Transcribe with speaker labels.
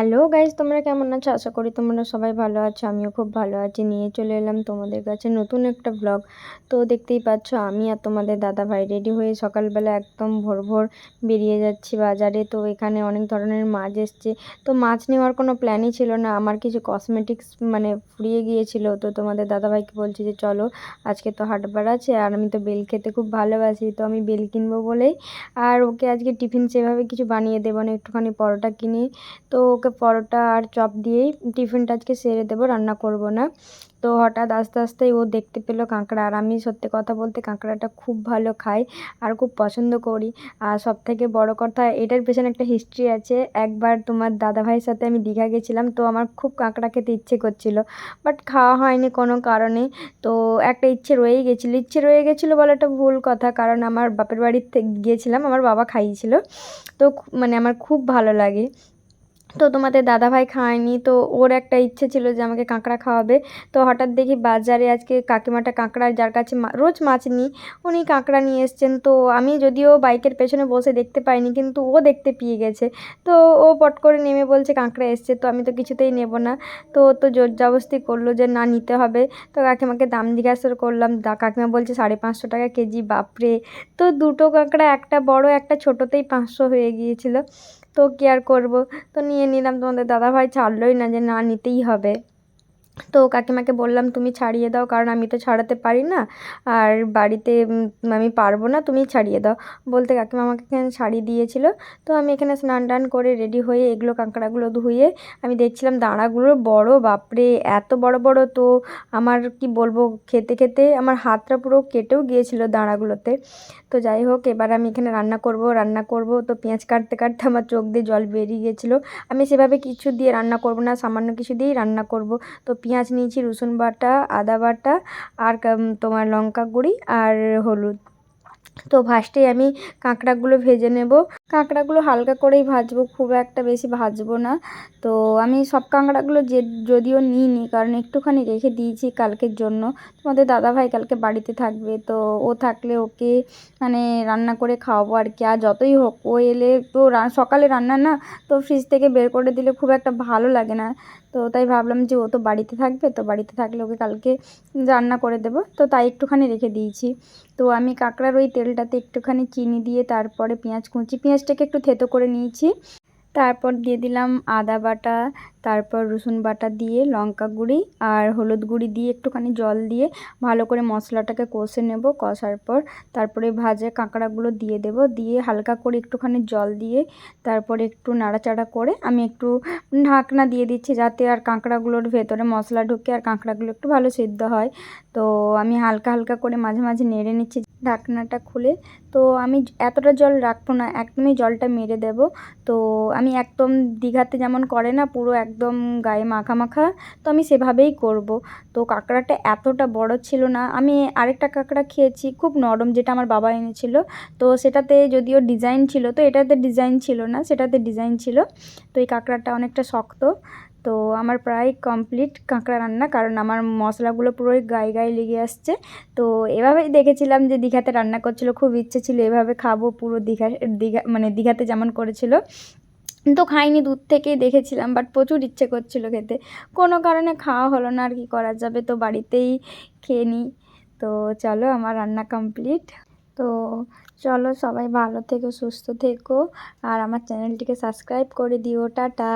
Speaker 1: Hello guys তোমরা কেমন আছো? আশা করি তোমরা সবাই ভালো আছো, আমিও খুব ভালো আছি। নিয়ে চলে এলাম তোমাদের কাছে নতুন একটা ব্লগ তো দেখতেই পাচ্ছ, আমি আর তোমাদের দাদা ভাই রেডি হয়ে সকালবেলা একদম ভোর ভোর বেরিয়ে যাচ্ছি বাজারে। তো এখানে অনেক ধরনের মাছ এসছে। তো মাছ নেওয়ার কোনো প্ল্যানই ছিল না। আমার কিছু কসমেটিক্স মানে ফুরিয়ে গিয়েছিল। তো তোমাদের দাদা ভাইকে বলছি যে, চলো, আজকে তো হাটবার আছে আর আমি তো বেল খেতে খুব ভালোবাসি, তো আমি বেল কিনবো বলেই। আর ওকে আজকে টিফিন সেভাবে কিছু বানিয়ে দেবো না, একটুখানি পরোটা কিনে। তো ওকে পরোটা আর চপ দিয়েই টিফিনটা আজকে সেরে দেবো, রান্না করব না। তো হঠাৎ আস্তে আস্তেই ও দেখতে পেল কাঁকড়া, আর আমি সত্যি কথা বলতে কাঁকড়াটা খুব ভালো খাই আর খুব পছন্দ করি। আর সব থেকে বড় কথা, এটার পেছনে একটা হিস্ট্রি আছে। একবার তোমার দাদা ভাইয়ের সাথে আমি দীঘা গেছিলাম, তো আমার খুব কাঁকড়া খেতে ইচ্ছে করছিল বাট খাওয়া হয়নি কোনো কারণে। তো একটা ইচ্ছে রয়েই গেছিল, ইচ্ছে রয়ে গেছিল বলাটা ভুল কথা, কারণ আমার বাপের বাড়িতে গিয়েছিলাম, আমার বাবা খাইয়েছিল। তো মানে আমার খুব ভালো লাগে। তো তোমাদের দাদাভাই খায়নি, তো ওর একটা ইচ্ছে ছিল যে আমাকে কাঁকড়া খাওয়াবে। তো হঠাৎ দেখি বাজারে আজকে কাকিমাটা কাঁকড়া, যার কাছে রোজ মাছ নিই, উনি কাঁকড়া নিয়ে এসছেন। তো আমি যদিও বাইকের পেছনে বসে দেখতে পাইনি, কিন্তু ও দেখতে পেয়ে গেছে। তো ও পট করে নেমে বলছে, কাঁকড়া এসছে, তো আমি তো কিছুতেই নেব না। তো তো জোর জবস্তি করল যে, না, নিতে হবে। তো কাকিমাকে দাম জিজ্ঞাসা করলাম, দা, কাকিমা বলছে সাড়ে পাঁচশো টাকা কেজি, বাপরে! তো দুটো কাঁকড়া, একটা বড়, একটা ছোটোতেই পাঁচশো হয়ে গিয়েছিল। তো কি আর করব? তো নিয়ে নিলাম তোমাদের দাদাভাই, ছাড়লোই না যে না নিতেই হবে। তো কাকিমাকে বললাম, তুমি ছাড়িয়ে দাও, কারণ আমি তো ছাড়াতে পারি না। আর বাড়িতে আমি পারব না, তুমি ছাড়িয়ে দাও। বলতে কাকিমা আমাকে এখানে ছাড়িয়ে দিয়েছিল। তো আমি এখানে স্নান টান করে রেডি হয়ে এগুলো কাঁকড়াগুলো ধুয়ে আমি দেখছিলাম দাঁড়াগুলো বড়, বাপরে, এত বড় বড়। তো আমার কি বলব, খেতে খেতে আমার হাতটা পুরো কেটেও গিয়েছিল দাঁড়াগুলোতে তো যাই হোক, এবার আমি এখানে রান্না করব রান্না করব। তো পেঁয়াজ কাটতে কাটতে আমার চোখ দিয়ে জল বেরিয়ে গিয়েছিল। আমি সেভাবে কিছু দিয়ে রান্না করব না, সামান্য কিছু দিয়েই রান্না করব। তো পেঁয়াজ নিয়েছি রসুন বাটা আদা বাটা আর তোমার লঙ্কা গুঁড়ি আর হলুদ। তো ফার্স্টেই আমি কাঁকড়াগুলো ভেজে নেব। কাঁকড়াগুলো হালকা করেই ভাজবো, খুব একটা বেশি ভাজবো না। তো আমি সব কাঁকড়াগুলো যে, যদিও নিইনি, কারণ একটুখানি রেখে দিয়েছি কালকের জন্য। তোমাদের দাদাভাই কালকে বাড়িতে থাকবে, তো ও থাকলে ওকে মানে রান্না করে খাওয়াবো আর কি। আর যতই হোক, ও এলে তো সকালে রান্না না, তো ফ্রিজ থেকে বের করে দিলে খুব একটা ভালো লাগে না। তো তাই ভাবলাম যে, ও তো বাড়িতে থাকবে, তো বাড়িতে থাকলে ওকে কালকে রান্না করে দেবো। তো তাই একটুখানি রেখে দিয়েছি। তো আমি কাঁকড়ার ওই তেলটাতে একটুখানি চিনি দিয়ে তারপরে পেঁয়াজ কুচি, পেঁয়াজটাকে একটু থেতো করে নিয়েছি। তারপর দিয়ে দিলাম আদা বাটা, তারপর রসুন বাটা দিয়ে লঙ্কা গুঁড়ি আর হলুদ গুঁড়ি দিয়ে একটুখানি জল দিয়ে ভালো করে মশলাটাকে কষে নেব। কষার পর তারপরে ভাজে কাঁকড়াগুলো দিয়ে দেব। দিয়ে হালকা করে একটুখানি জল দিয়ে তারপরে একটু নাড়াচাড়া করে আমি একটু ঢাকনা দিয়ে দিচ্ছি যাতে আর কাঁকড়াগুলোর ভেতরে মশলা ঢুকে আর কাঁকড়াগুলো একটু ভালো সিদ্ধ হয়। তো আমি হালকা হালকা করে মাঝে মাঝে নেড়ে নিচ্ছি। ঢাকনাটা খুলে। তো আমি এতটা জল রাখব না, একদমই জলটা মেরে দেব। তো আমি একদম দীঘাতে যেমন করে না, পুরো একদম গায়ে মাখা মাখা, তো আমি সেভাবেই করব। তো কাঁকড়াটা এতটা বড় ছিল না, আমি আরেকটা কাঁকড়া খেয়েছি, খুব নরম, যেটা আমার বাবা এনেছিল। তো সেটাতে যদিও ডিজাইন ছিল, তো এটাতে ডিজাইন ছিল না, সেটাতে ডিজাইন ছিল। তো এই কাঁকড়াটা অনেকটা শক্ত। তো আমার প্রায় কমপ্লিট কাঁকড়া রান্না, কারণ আমার মশলাগুলো পুরোই গায়ে গায়ে লেগে আসছে। তো এভাবেই দেখেছিলাম যে দীঘাতে রান্না করছিল, খুব ইচ্ছে ছিল এভাবে খাব পুরো দীঘা দীঘা মানে দীঘাতে যেমন করেছিল। তো খাইনি দূর থেকেই দেখেছিলাম বাট প্রচুর ইচ্ছে করছিল খেতে। কোনো কারণে খাওয়া হলো না, আর কি করা যাবে, তো বাড়িতেই খেয়ে নিই। তো চলো আমার রান্না কমপ্লিট তো চলো সবাই ভালো থেকো, সুস্থ থেকো, আর আমার চ্যানেলটিকে সাবস্ক্রাইব করে দিও, টাটা।